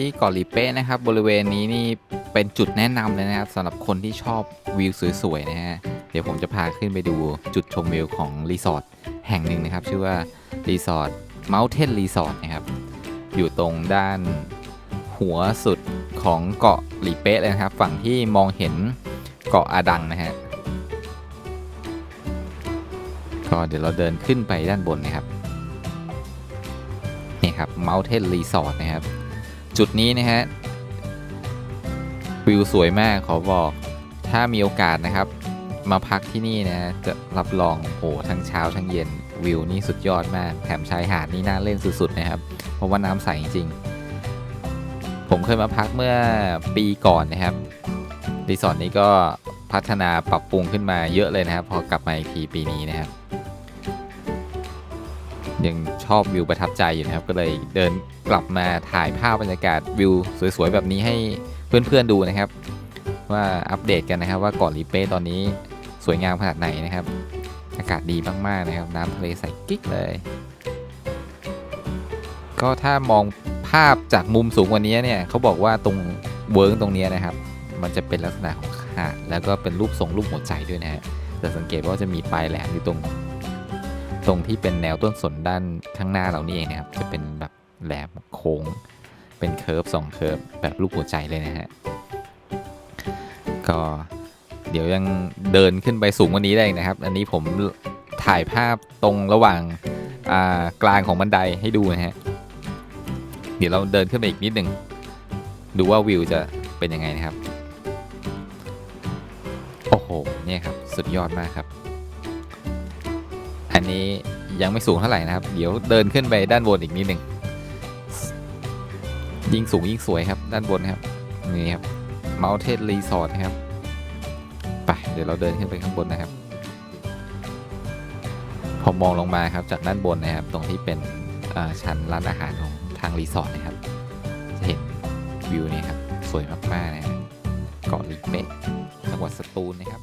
ที่เกาะหลีเป้นะครับ บริเวณนี้นี่เป็นจุดแนะนำเลยนะครับสำหรับคนที่ชอบวิวสวยๆนะฮะเดี๋ยวผมจะพาขึ้นไปดูจุดชมวิวของรีสอร์ทแห่งหนึ่งนะครับ ชื่อว่ารีสอร์ท Mountain Resort นะครับ อยู่ตรงด้านหัวสุดของเกาะหลีเป๊ะเลยนะครับ ฝั่งที่มองเห็นเกาะอาดังนะฮะก็เดี๋ยวเราเดินขึ้นไปด้านบนนะครับ นี่ครับ Mountain Resort นะครับ จุดนี้นะฮะวิวสวยมากขอบอกถ้ามีโอกาสนะครับ มาพักที่นี่นะจะรับรองโอ้โหทั้งเช้าทั้งเย็นวิวนี่สุดยอดมาก แถมชายหาดนี่น่าเล่นสุดๆนะครับ เพราะว่าน้ำใสจริงๆผมเคยมาพักเมื่อปีก่อนนะครับรีสอร์ทนี้ก็พัฒนาปรับปรุงขึ้นมาเยอะเลยนะครับ พอกลับมาอีกทีปีนี้นะครับ ยังชอบวิวประทับใจอยู่นะครับ ก็เลยเดินกลับมาถ่ายภาพบรรยากาศวิวสวยๆแบบนี้ให้เพื่อนๆดูนะครับ ว่าอัปเดตกันนะครับว่าเกาะลีเป้ตอนนี้สวยงามขนาดไหนนะครับ อากาศดีมากๆนะครับ น้ำทะเลใสกิ๊กเลย ก็ถ้ามองภาพจากมุมสูงกว่านี้เนี่ยเขาบอกว่าตรงเวิร์กตรงนี้นะครับ มันจะเป็นลักษณะของหาดแล้วก็เป็นรูปทรงรูปหัวใจด้วยนะฮะแต่สังเกตว่าจะมีปลายแหลมอยู่ตรง รงที่เป็นแนวต้นสนด้านข้างหน้าเรานี่เองนะครับ จะเป็นแบบแหลมโค้ง เป็นเคิร์ฟสองเคิร์ฟแบบรูปหัวใจเลยนะฮะ ก็เดี๋ยวยังเดินขึ้นไปสูงกว่านี้ได้นะครับ อันนี้ผมถ่ายภาพตรงระหว่างกลางของบันไดให้ดูนะฮะ เดี๋ยวเราเดินขึ้นไปอีกนิดหนึ่ง ดูว่าวิวจะเป็นยังไงนะครับ โอ้โห เนี่ยครับ สุดยอดมากครับ อันนี้ยังไม่สูงเท่าไหร่นะครับ เดี๋ยวเดินขึ้นไปด้านบนอีกนิดหนึ่งยิ่งสูงยิ่งสวยครับ ด้านบนครับนี่ครับ Mountain Resort นะครับไปเดี๋ยวเราเดินขึ้นไปข้างบนนะครับ พอมองลงมาครับจากด้านบนนะครับ ตรงที่เป็นชั้นร้านอาหารของทางรีสอร์ทนะครับจะเห็นวิวนี่ครับสวยมากๆนะฮะเกาะลิเป๊ะจังหวัดสตูลนะครับ